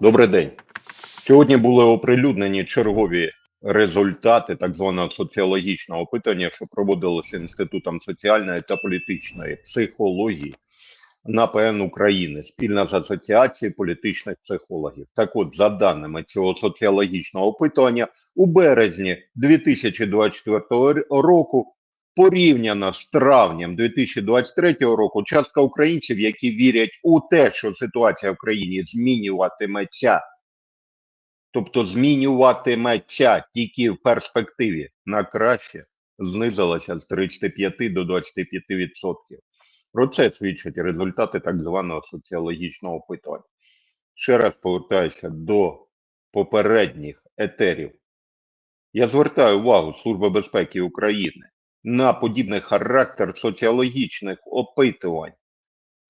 Добрий день. Сьогодні були оприлюднені чергові результати так званого соціологічного опитування, що проводилося Інститутом соціальної та політичної психології НАПН України спільно з Асоціацією політичних психологів. Так от, за даними цього соціологічного опитування, у березні 2024 року порівняно з травнем 2023 року частка українців, які вірять у те, що ситуація в країні змінюватиметься, тобто змінюватиметься тільки в перспективі на краще, знизилася з 35 до 25 відсотків. Про це свідчать результати так званого соціологічного опитування. Ще раз повертаюся до попередніх етерів. Я звертаю увагу Служби безпеки України на подібний характер соціологічних опитувань,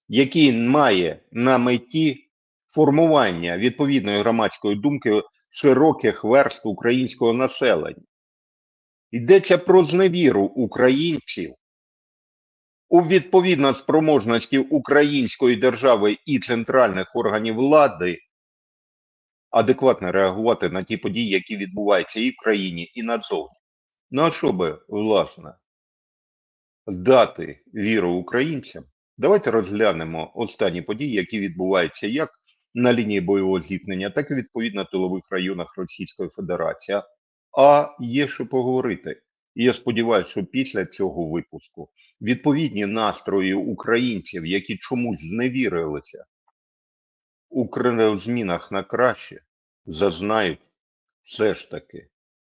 який має на меті формування відповідної громадської думки широких верств українського населення. Йдеться про зневіру українців у відповідно спроможності української держави і центральних органів влади адекватно реагувати на ті події, які відбуваються і в країні, і назовні. Ну а щоб, власне, здати віру українцям, давайте розглянемо останні події, які відбуваються як на лінії бойового зіткнення, так і відповідно в тилових районах Російської Федерації. А є що поговорити. І я сподіваюся, що після цього випуску відповідні настрої українців, які чомусь зневірилися у змінах на краще, зазнають все ж таки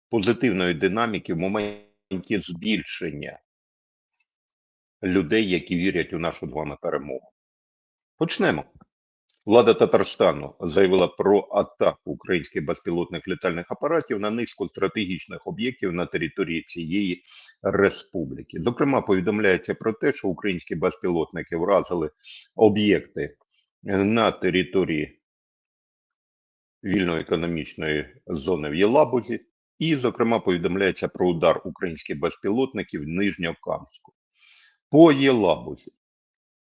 позитивної динаміки в моменті збільшення людей, які вірять у нашу з вами перемогу. Почнемо. Влада Татарстану заявила про атаку українських безпілотних літальних апаратів на низку стратегічних об'єктів на території цієї республіки. Зокрема, повідомляється про те, що українські безпілотники вразили об'єкти на території вільної економічної зони в Єлабузі, і, зокрема, повідомляється про удар українських безпілотників Нижньокамську. По Єлабузі.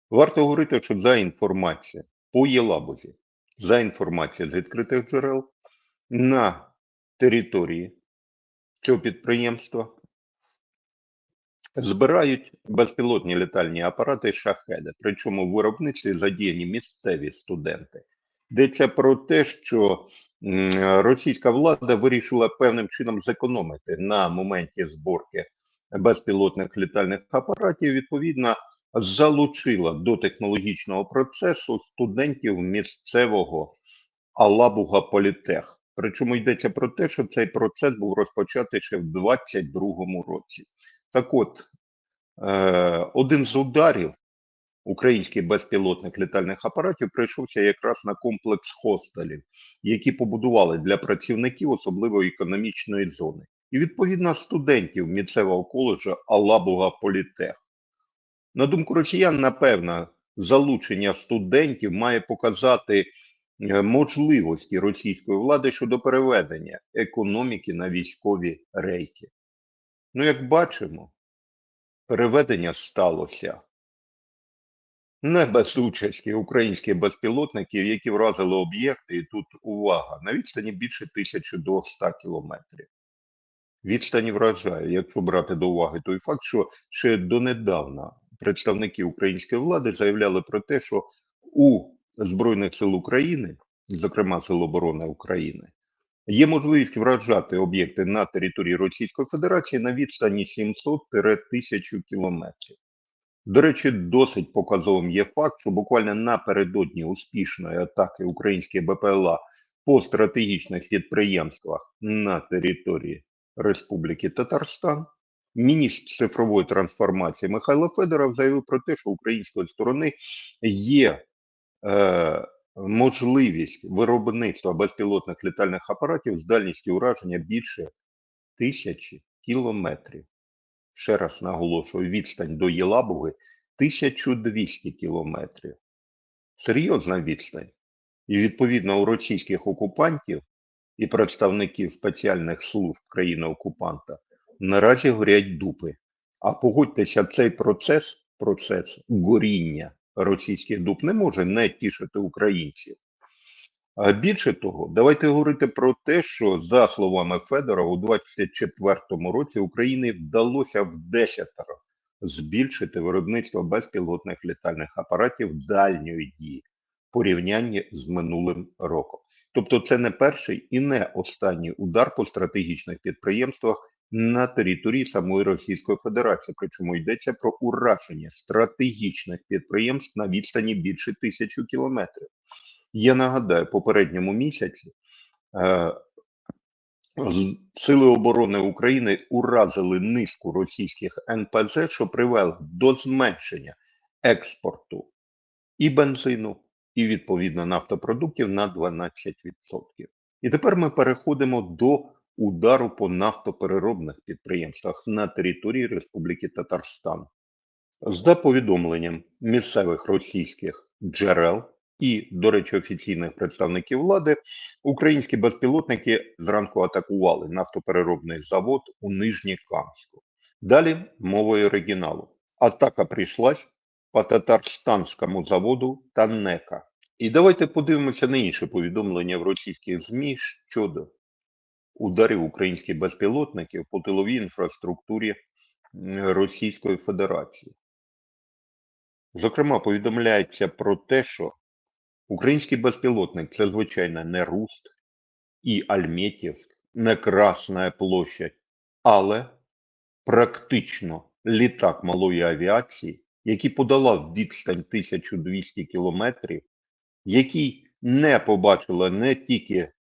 Варто говорити, що за інформацією по Єлабузі, за інформацією з відкритих джерел, на території цього підприємства збирають безпілотні літальні апарати шахеди. Причому в виробництві задіяні місцеві студенти. Йдеться про те, що російська влада вирішила певним чином зекономити на моменті зборки безпілотних літальних апаратів. Відповідно, залучила до технологічного процесу студентів місцевого Алабуга Політех. Причому йдеться про те, що цей процес був розпочатий ще в 22-му році. Так от, е, один з ударів українських безпілотних літальних апаратів прийшовся якраз на комплекс хостелів, які побудували для працівників особливої економічної зони, і відповідно студентів місцевого коледжу Алабуга Політех. На думку росіян, напевно, залучення студентів має показати е, можливості російської влади щодо переведення економіки на військові рейки. Ну, як бачимо, переведення сталося не без участі українських безпілотників, які вразили об'єкти, і тут увага, на відстані більше 1200 кілометрів. Відстані вражає, якщо брати до уваги той факт, що ще донедавна представники української влади заявляли про те, що у Збройних сил України, зокрема Сил оборони України, є можливість вражати об'єкти на території Російської Федерації на відстані 700-1000 кілометрів. До речі, досить показовим є факт, що буквально напередодні успішної атаки українських БПЛА по стратегічних підприємствах на території Республіки Татарстан, міністр цифрової трансформації Михайло Федоров заявив про те, що української сторони є е, можливість виробництва безпілотних літальних апаратів з дальністю ураження більше тисячі кілометрів. Ще раз наголошую, відстань до Єлабуги 1200 кілометрів. Серйозна відстань. І відповідно у російських окупантів і представників спеціальних служб країни-окупанта наразі горять дупи. А погодьтеся, цей процес, процес горіння російських дуб не може не тішити українців. А більше того, давайте говорити про те, що за словами Федора, у 2024 році Україні вдалося в десятеро збільшити виробництво безпілотних літальних апаратів дальньої дії порівнянні з минулим роком. Тобто, це не перший і не останній удар по стратегічних підприємствах на території самої Російської Федерації. Причому йдеться про ураження стратегічних підприємств на відстані більше тисячі кілометрів. Я нагадаю, попередньому місяці е, Сили оборони України уразили низку російських НПЗ, що привело до зменшення експорту і бензину, і відповідно нафтопродуктів на 12%. І тепер ми переходимо до удару по нафтопереробних підприємствах на території Республіки Татарстан. За повідомленням місцевих російських джерел і, до речі, офіційних представників влади, українські безпілотники зранку атакували нафтопереробний завод у Нижнікамську. Далі мовою оригіналу. Атака прийшлась по татарстанському заводу Танека. І давайте подивимося на інше повідомлення в російських ЗМІ щодо ударів українських безпілотників по тиловій інфраструктурі Російської Федерації. Зокрема, повідомляється про те, що український безпілотник це, звичайно, не Руст і Альметьєвськ, не Красна площадь, але практично літак малої авіації, який подолав відстань 1200 кілометрів, який не побачила не тільки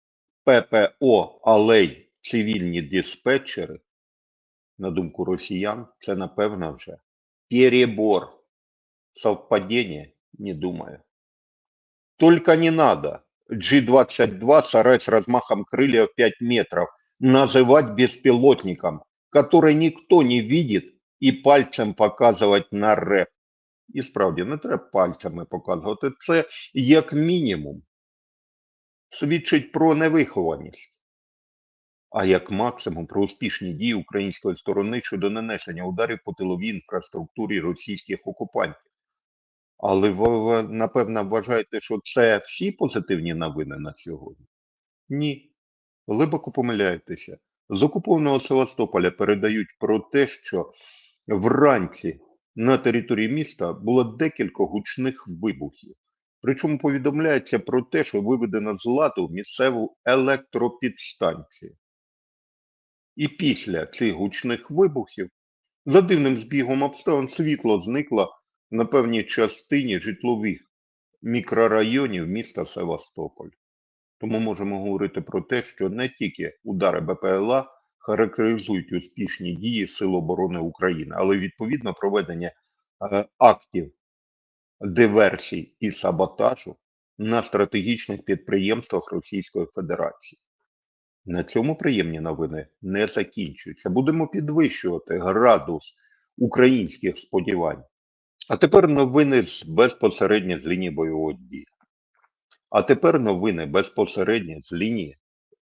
ППО, але й цивільні диспетчери, на думку росіян, це напевно вже перебор. Совпадение? Не думаю. Только не надо G-22 сарай с размахом крыльев 5 метров называть беспилотником, который никто не видит, і пальцем показувати на реп. І справді не треба пальцями показувати. Це як мінімум свідчить про невихованість, а як максимум про успішні дії української сторони щодо нанесення ударів по тиловій інфраструктурі російських окупантів. Але ви, напевно, вважаєте, що це всі позитивні новини на сьогодні? Ні. Глибоко помиляєтеся. З окупованого Севастополя передають про те, що вранці на території міста було декілька гучних вибухів. Причому повідомляється про те, що виведено з ладу місцеву електропідстанцію. І після цих гучних вибухів, за дивним збігом обставин, світло зникло на певній частині житлових мікрорайонів міста Севастополь. Тому можемо говорити про те, що не тільки удари БПЛА характеризують успішні дії Сил оборони України, але відповідно проведення е, актів диверсій і саботажу на стратегічних підприємствах Російської Федерації. На цьому приємні новини не закінчуються. Будемо підвищувати градус українських сподівань. А тепер новини безпосередньо з лінії бойового дії. А тепер новини безпосередньо з лінії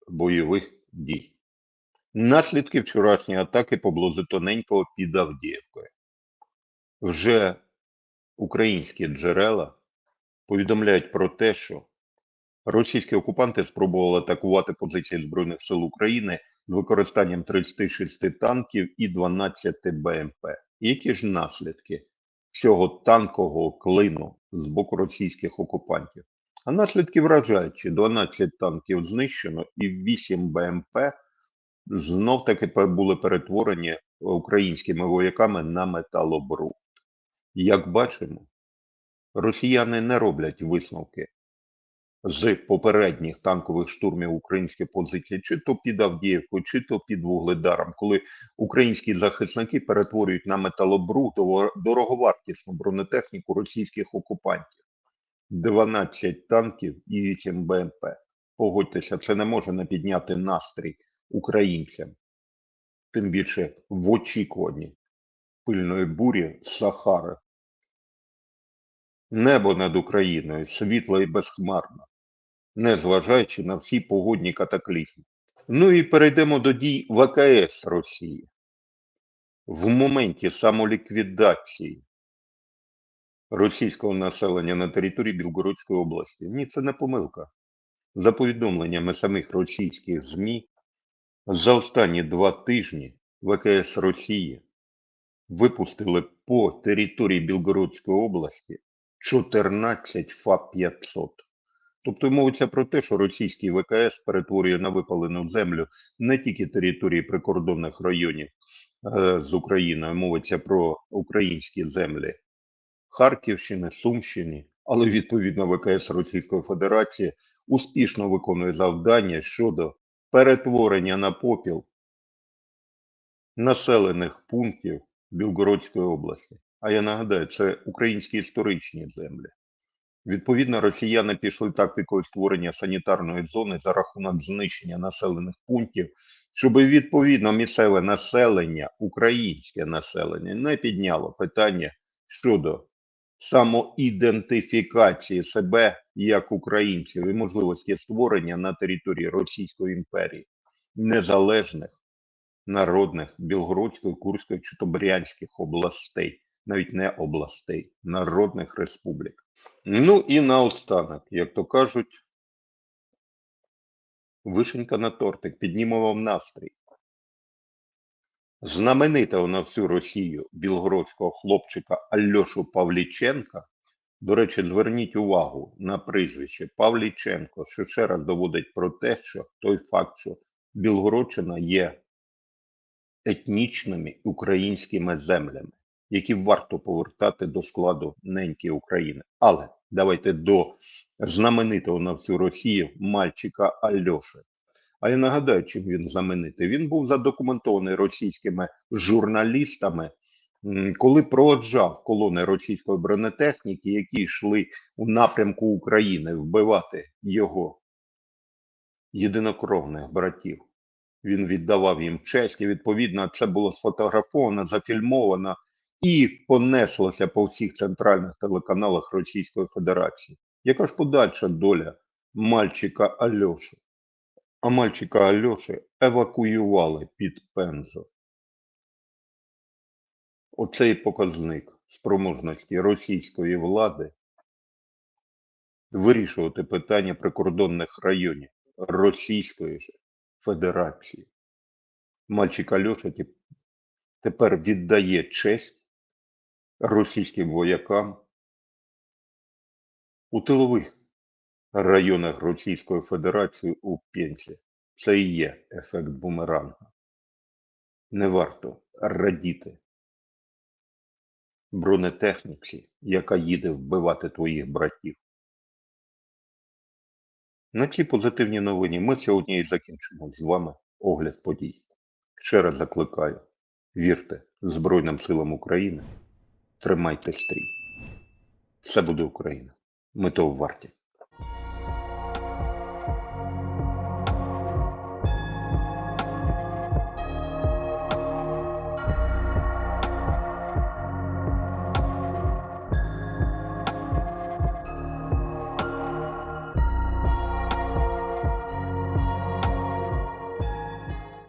бойових дій. Наслідки вчорашньої атаки поблизу тоненького під Авдіївкою. Вже українські джерела повідомляють про те, що російські окупанти спробували атакувати позиції Збройних сил України з використанням 36 танків і 12 БМП. Які ж наслідки цього танкового клину з боку російських окупантів? А наслідки вражаючі: 12 танків знищено і 8 БМП знов таки були перетворені українськими вояками на металобрухт. Як бачимо, росіяни не роблять висновки з попередніх танкових штурмів українських позицій, чи то під Авдіївкою, чи то під Вугледаром, коли українські захисники перетворюють на металобрухт дороговартісну бронетехніку російських окупантів. 12 танків і 8 БМП. Погодьтеся, це не може не підняти настрій українцям, тим більше в очікуванні пильної бурі Сахари. Небо над Україною світло і безхмарно, незважаючи на всі погодні катаклізми. Ну і перейдемо до дій ВКС Росії. В моменті самоліквідації російського населення на території Білгородської області. Ні, це не помилка. За повідомленнями самих російських ЗМІ, за останні два тижні ВКС Росії випустили по території Білгородської області 14 ФАП-500. Тобто мовиться про те, що російський ВКС перетворює на випалену землю не тільки території прикордонних районів е, з Україною, мовиться про українські землі Харківщини, Сумщини, але відповідно ВКС Російської Федерації успішно виконує завдання щодо перетворення на попіл населених пунктів Білгородської області. А я нагадаю, це українські історичні землі. Відповідно, росіяни пішли тактикою створення санітарної зони за рахунок знищення населених пунктів, щоб відповідно місцеве населення, українське населення, не підняло питання щодо самоідентифікації себе як українців і можливості створення на території Російської імперії незалежних народних Білгородської, Курської чи то Брянських областей, навіть не областей, народних республік. Ну і наостанок, як то кажуть, вишенька на тортик, піднімо вам настрій. Знаменитого на всю Росію білгородського хлопчика Альошу Павліченка, до речі, зверніть увагу на прізвище Павліченко, що ще раз доводить про те, що той факт, що Білгородщина є етнічними українськими землями, які варто повертати до складу неньки України. Але давайте до знаменитого на всю Росію мальчика Альоши. А я нагадаю, чим він знаменитий. Він був задокументований російськими журналістами, коли проводжав колони російської бронетехніки, які йшли у напрямку України вбивати його єдинокровних братів. Він віддавав їм честь, і відповідно це було сфотографовано, зафільмовано і понеслося по всіх центральних телеканалах Російської Федерації. Яка ж подальша доля мальчика Альоші? А мальчика Альоші евакуювали під Пензо. Оцей показник спроможності російської влади вирішувати питання прикордонних районів Російської Федерації. Мальчик Альоша тепер віддає честь російським воякам у тилових районах Російської Федерації у Пензі. Це і є ефект бумеранга. Не варто радіти бронетехніці, яка їде вбивати твоїх братів. На цій позитивній новині ми сьогодні і закінчимо з вами огляд подій. Ще раз закликаю: вірте Збройним силам України, тримайте стрій. Все буде Україна. Ми того варті.